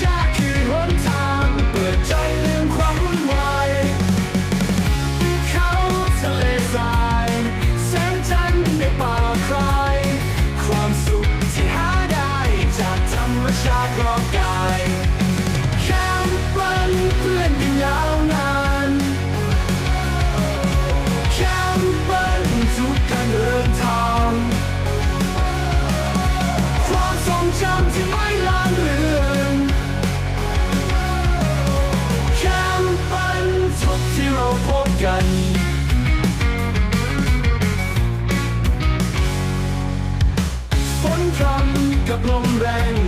ชาคือหนทางเปิดใจลืมความวุ่นวายเขาทะเลทายแสงจันในป่าคลความสุขที่หาได้จากธรรมชาติรอบกายแคมปันเพื่นกันยาวนานแคมปันทุกการเดินทางความทรงจำที่ัน ฝนพรำกับลมแรง